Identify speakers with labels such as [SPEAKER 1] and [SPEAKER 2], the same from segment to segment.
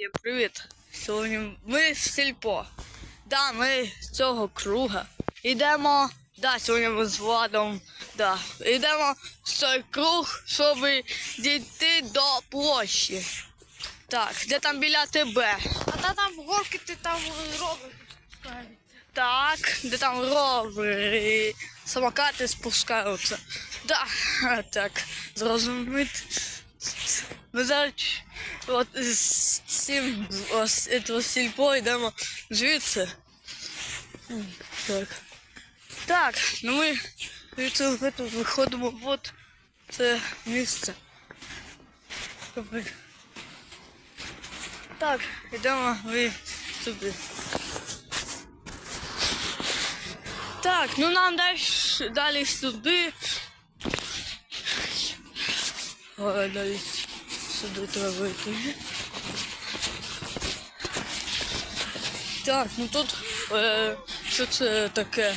[SPEAKER 1] Всім привіт! Сьогодні ми з сільпо. Да, ми з цього круга. Йдемо. Да, сьогодні ми з Владом. Да. Йдемо в цей круг, щоб дійти до площі. Так, де там біля тебе?
[SPEAKER 2] А та там горки ти там робиш.
[SPEAKER 1] Так, де там ровери, самокати спускаються. Да, так, зрозуміти. Ми зараз от з цим ось цього сільпо йдемо звідси. М, Так. Так, ну ми звідси ми тут виходимо от це місце. Капець. Так, йдемо ви сюди. Так, ну нам далі, далі сюди. Далі сюди треба. Так, ну тут е, що це таке?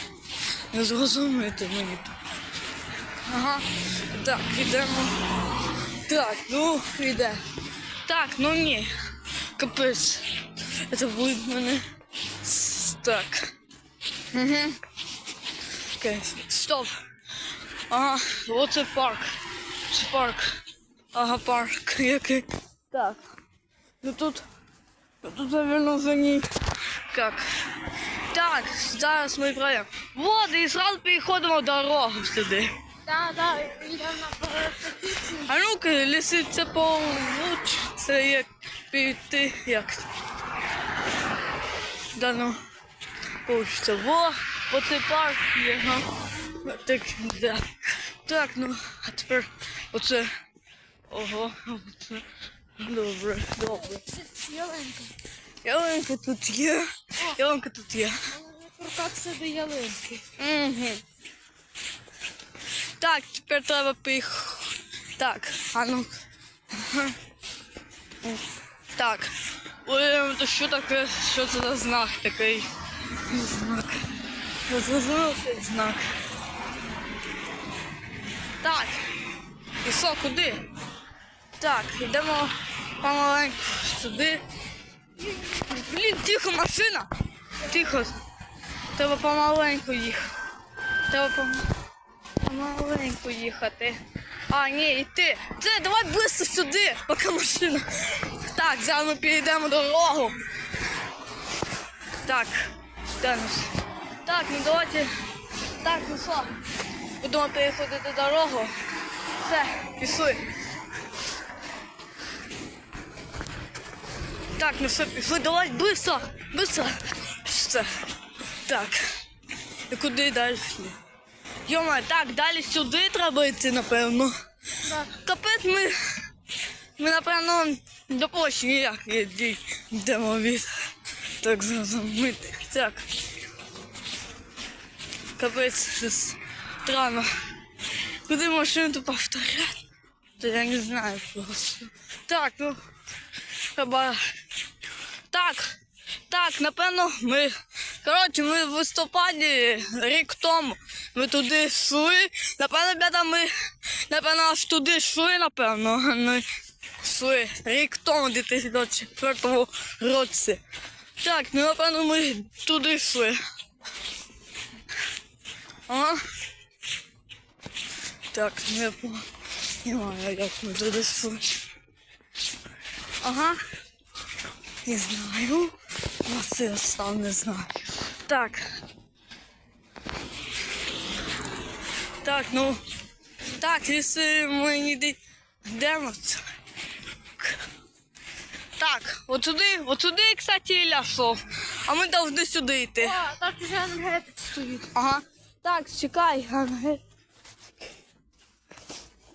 [SPEAKER 1] Не зрозуміти мені. Ага. Так, ідемо. Так, ну йде. Так, ну ні. Капець. Це буде мене. Так. Угу. Окей, стоп. Ага, оце парк. Це парк. Ага, парк. Який. Так. Ну тут. ну Тут, наверное, за ней. Как? Так, зараз ми пройдемо. Вот, і зразу переходимо дорогу сюди.
[SPEAKER 2] Так, так, йдемо на.
[SPEAKER 1] А ну-ка, це получше, це як піти, як. Да ну. Получиться. Во, оцей парк є, га. Так, да. Так, ну, а тепер оце. Ого. Добре, добре.
[SPEAKER 2] Ялинка.
[SPEAKER 1] Ялинка тут є. Ялинка тут є.
[SPEAKER 2] Торкати себе ялинки.
[SPEAKER 1] Угу. Так, тепер треба пих. Так, а ну. Так. Ой, то що таке? Що це за знак такий? Знак. Зрозумів цей знак. Так. І що, куди? Так, йдемо помаленьку сюди. Блін, тихо, машина! Тихо. Треба помаленьку їхати. Треба пом... помаленьку їхати. А, ні, йти. Це, давай швидко сюди, поки машина. Так, зараз ми перейдемо дорогу. Так, Денис. Так, ну давайте. Так, ну що? Будемо переходити дорогу. Все, пішли. Так, ну все, пішли, давай, быстро, быстро. Все. Так. І куди далі? Йома, так, далі сюди треба йти, напевно.
[SPEAKER 2] Так.
[SPEAKER 1] Капець ми. Ми, напевно, до площі ніяк йдемо від. Так зрозуміти. Так. Капець, щось странно. Куди машину тут повторяти? Я не знаю просто. Так, ну. Треба. Так. Так, напевно, ми. Коротше, ми в листопаді рік тому. Ми туди йшли. Напевно, ребята, ми напевно аж туди йшли, напевно. Ми йшли рік тому, 2024 році. Так, ну напевно, ми туди йшли. Ага. Так, не знаю, як ми туди йшли. Ага. Не знаю. Оце я сам не знаю. Так. Так, ну. Так, якщо ми не йде- йдемо. Так, от туди, от туди, кстати, Ілля йшов. А ми повинні сюди йти.
[SPEAKER 2] О, так вже енергетик стоїть.
[SPEAKER 1] Ага. Так, чекай. ага.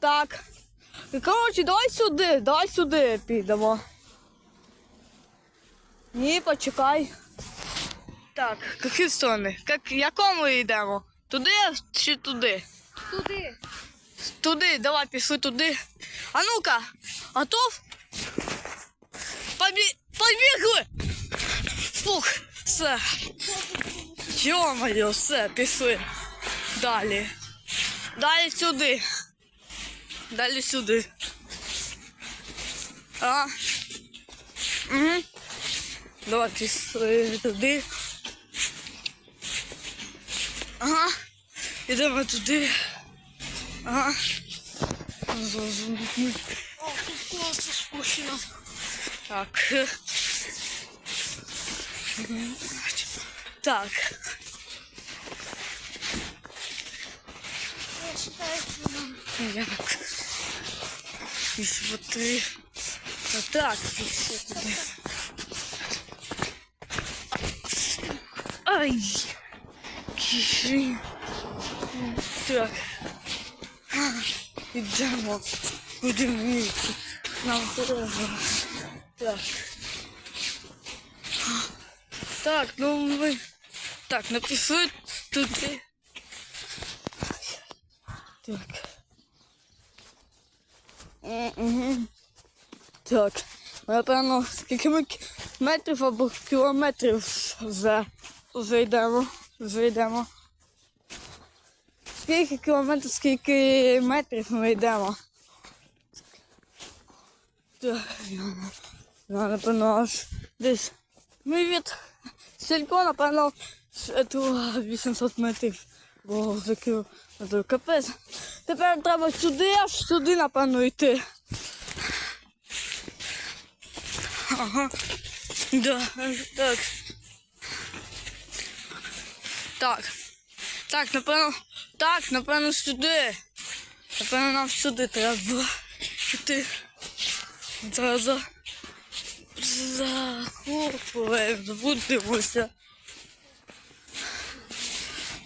[SPEAKER 1] Так. І, Коротше, давай сюди, давай сюди підемо. Ні, почекай. Так, які сторони? Як, якому йдемо? Туди чи туди?
[SPEAKER 2] Туди.
[SPEAKER 1] Туди, давай пішли туди. А ну-ка, готов? Побі... Побігли! Фух, все. Йо-моє, все, пішли. Далі. Далі сюди. Далі сюди. А. Угу. Давай пішли туди. Ага. Ідемо туди. Ага.
[SPEAKER 2] О, тут класно спущено.
[SPEAKER 1] Так. Так.
[SPEAKER 2] Я считаю, що нам
[SPEAKER 1] Як? І смотри. А так, і все Ай! Киши. Так. А, Ідемо. Будемо йти. Нам треба. Так. Так, ну ми. Так, напиши туди. Так. Угу. Так. Напевно, скільки ми кі- метрів або кілометрів вже, вже йдемо. Вже йдемо. Скільки кілометрів, скільки метрів ми йдемо. Я, напевно аж десь. Ми від Сілько, напевно, 800 метрів. Бо вже кілометрів капець. Тепер треба сюди, аж сюди, напевно, йти. Ага. Да, так. Так. Так, напевно. Так, напевно, сюди. Напевно, нам сюди треба йти. За, за. Захопуємо, будемося.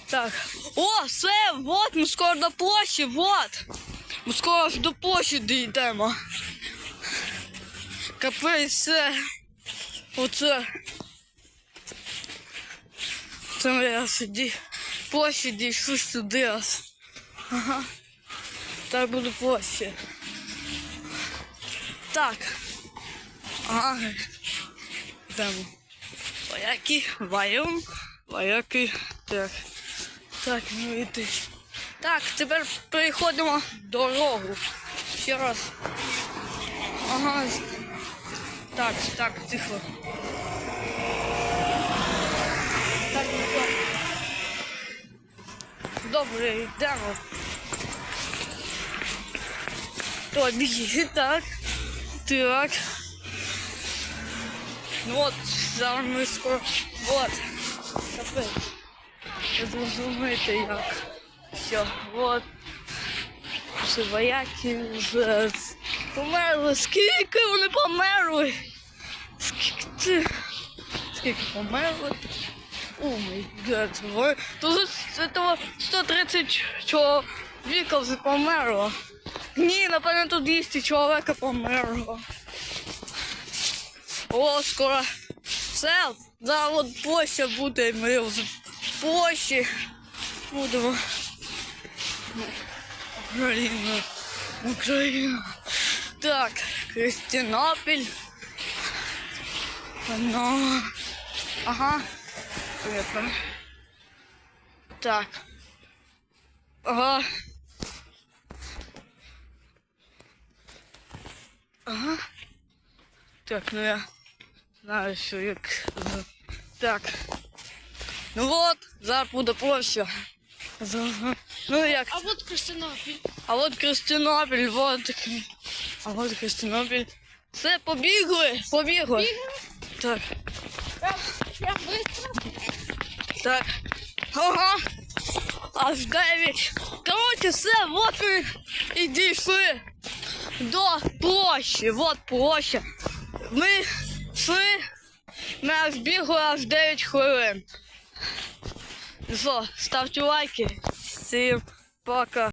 [SPEAKER 1] Так. О, все, вот, ми скоро до площі, вот. Ми скоро ж до площі дійдемо. Капець, все. Оце. Ми аж сюди. Площі дійшли сюди аж. Ага. Так буде площі. Так. Ага. Йдемо. Вояки, воюм, вояки. Так. Так, ну йти. Так, тепер переходимо дорогу. Ще раз. Ага. Так, так, тихо. Добре, йдемо. Тобі, так. Так. Ну от, зараз ми скоро. Вот. Капець. Зрозумієте як. Все, вот. Всі вояки вже померли. Скільки вони померли? Скільки? Скільки померли? О май гад. Тут з цього 130 чоловіка вже померло. Ні, напевно, тут 200 чоловіка померло. О, скоро. Все, да, от площа буде, ми в площі будемо. Україна, Україна. Так, Кристинопіль. Ну, ага. Понятно. Так. Ага. Ага. Так, ну я знаю, що як. Так. Ну от, зараз буде площа. Ну як.
[SPEAKER 2] А от Костянопіль.
[SPEAKER 1] А от Кристинопіль, вот. А от Кристинопіль. Все, побігли, побігли. Так,
[SPEAKER 2] Прям, прям быстро.
[SPEAKER 1] так. Ага. Аж дев'ять. Коротше, все, вот ми і дійшли до площі. Вот площа. Ми йшли, ми аж бігли аж 9 хвилин. Що, ставте лайки. Всім пока.